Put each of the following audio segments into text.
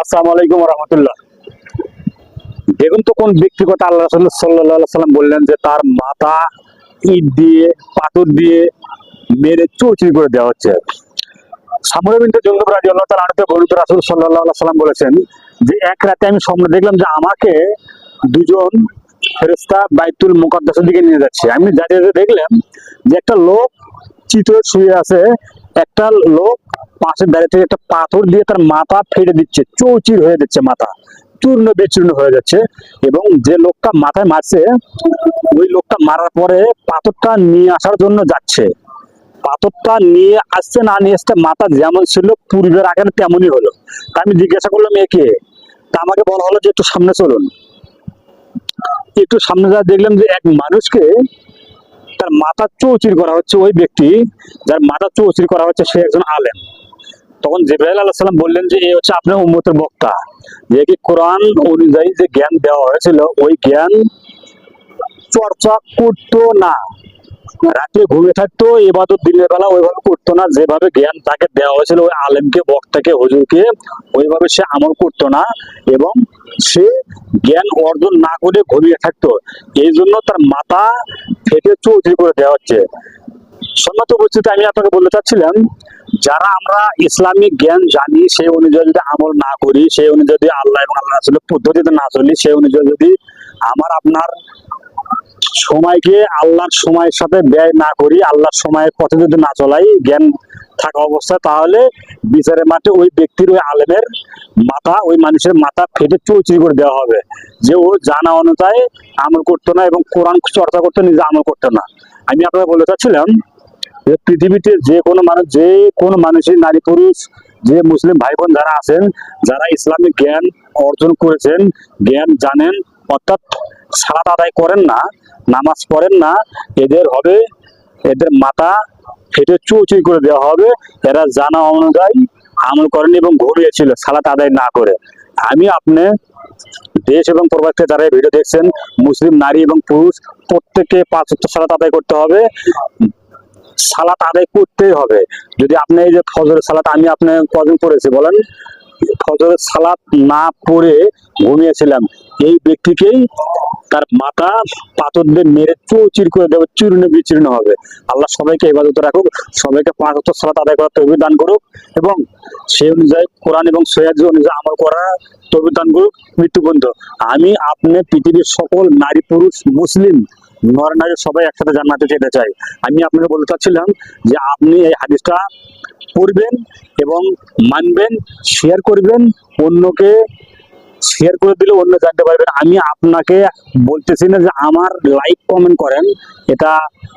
আসসালামু আলাইকুম রহমতুল্লাহ। দেখুন তো কোন ব্যক্তিগত আল্লাহ রসুল সাল্লাম বললেন যে তার মাথা ইট দিয়ে, পাথর দিয়ে মেরে চৌচির করে দেওয়া হচ্ছে। সামরে আনতে বর্ণিত রাসুল সাল্লাম বলেছেন যে এক রাতে আমি স্বপ্নে দেখলাম যে আমাকে দুজন ফেরেস্তা বাইতুল মুকাদ্দাসের দিকে নিয়ে যাচ্ছে। আমি যাতে দেখলাম যে একটা লোক চিত্রে শুয়ে আছে, একটা লোক পাশের দাঁড়িয়ে থেকে একটা পাথর দিয়ে তার মাথা ফেটে দিচ্ছে, চৌচির হয়ে যাচ্ছে মাথা, চূর্ণ বিচূর্ণ হয়ে যাচ্ছে এবং যে লোকটা মাথায় মারছে, ওই লোকটা মারার পরে পাথরটা নিয়ে আসার জন্য যাচ্ছে। পাথরটা নিয়ে আসছে না, নিয়ে আসছে মাথা যেমন ছিল, পূর্বের আগে তেমনই হলো। তা আমি জিজ্ঞাসা করলাম একে তা আমাকে বলা হলো যে, একটু সামনে চলুন। একটু সামনে যা দেখলাম যে, এক মানুষকে তার মাথা চৌচির করা হচ্ছে, ওই ব্যক্তি যার মাথা চৌচির করা হচ্ছে, সে একজন আলেম। তখন জিব্রাইল আলাহ সাল্লাম বললেন যে, এ হচ্ছে আপনার উম্মতের বক্তা। যে কি কোরআন অনুযায়ী যে জ্ঞান দেওয়া হয়েছিল, ওই জ্ঞান চর্চা করতো না। রাতে ঘুমিয়ে থাকতো, এবাদত দিনের বেলা ওইভাবে করতো না। যেভাবে জ্ঞান তাকে দেওয়া হয়েছিল, ওই আলেমকে, বক্তাকে, হুজুরকে, ওইভাবে সে আমল করতো না এবং সে জ্ঞান অর্জন না করে ঘুমিয়ে থাকতো। এই জন্য তার মাথা ফেটে চৌধুরী করে দেওয়া হচ্ছে। সম্মত উপস্থিতি আমি আপনাকে বলতে চাচ্ছিলাম, যারা আমরা ইসলামিক জ্ঞান জানি সেই অনুযায়ী যদি আমল না করি সেই অনুযায়ী যদি আল্লাহ এবং আল্লাহ রাসূলের পদ্ধতিতে না চলি সেই অনুযায়ী যদি আমার আপনার সময়কে আল্লাহর সময়ের সাথে ব্যয় না করি, আল্লাহর সময়ের পথে যদি না চলাই, জ্ঞান থাকা অবস্থায়, তাহলে বিচারের মাঠে ওই ব্যক্তির, ওই আলেমের মাথা, ওই মানুষের মাথা ফেটে চৌচির করে দেওয়া হবে। যে ও জানা অনুযায়ী আমল করতো না এবং কোরআন চর্চা করতো, নিজে আমল করতো না। আমি আপনাকে বলতে চাচ্ছিলাম যে পৃথিবীতে যে কোনো মানুষ, যে কোনো মানুষের নারী, পুরুষ, যে মুসলিম ভাই বোন যারা আছেন, যারা ইসলামিক জ্ঞান অর্জন করেছেন, জ্ঞান জানেন, অর্থাৎ সালাত আদায় করেন না, নামাজ পড়েন না, এদের হবে, এদের মাথা ফেটে চৌচুই করে দেওয়া হবে, এরা জানা অনুযায়ী আমল করেন এবং ঘুরিয়েছিল সালাত আদায় না করে। আমি আপনি দেশ এবং প্রবাসে যারা ভিডিও দেখছেন, মুসলিম, নারী এবং পুরুষ প্রত্যেকে পাঁচ উত্তর সালাত আদায় করতে হবে। সালাত আদায় করতেই হবে। যদি আপনি এই যে ফজরের সালাত, আমি আপনি কদিন পড়েছি বলেন? ফজরের সালাত না পড়ে ঘুমিয়েছিলাম। এই ব্যক্তিকেই তার মাথা পাথর দিয়ে মেরে চৌচির করে দেবে, চূর্ণ বিচূর্ণ হবে। আল্লাহ সবাইকে এবাদত রাখুক, সবাইকে পাঁচ ওয়াক্ত সালাত আদায় করার তৌফিক দান করুক এবং সেই অনুযায়ী কোরআন এবং সৈয়াদ অনুযায়ী আমল করা তৌফিক দান করুক, মৃত্যু আমি আপনি পৃথিবীর সকল নারী, পুরুষ, মুসলিম, নর, নারী সবাই একসাথে জান্নাতে যেতে চাই। আমি আপনাকে বলতে চাচ্ছিলাম যে আপনি এই হাদিসটা পড়বেন এবং মানবেন শেয়ার করবেন, অন্যকে শেয়ার করে দিলে অন্য জানতে পারবেন। আমি আপনাকে বলতেছি না যে আমার লাইক কমেন্ট করেন, এটা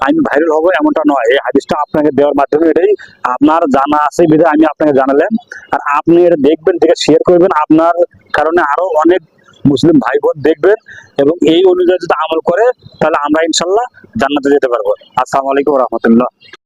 আমি ভাইরাল হব এমনটা নয়। এই হাদিসটা আপনাকে দেওয়ার মাধ্যমে এটাই আপনার জানা আছে, বিধায় আমি আপনাকে জানালাম। আর আপনি এটা দেখবেন, দেখে শেয়ার করবেন। আপনার কারণে আরও অনেক মুসলিম ভাই বোন দেখবেন এবং এই অনুযায়ী যদি আমল করে, তাহলে আমরা ইনশাল্লাহ জান্নাতে যেতে পারব। আসসালামু আলাইকুম রহমতুল্লাহ।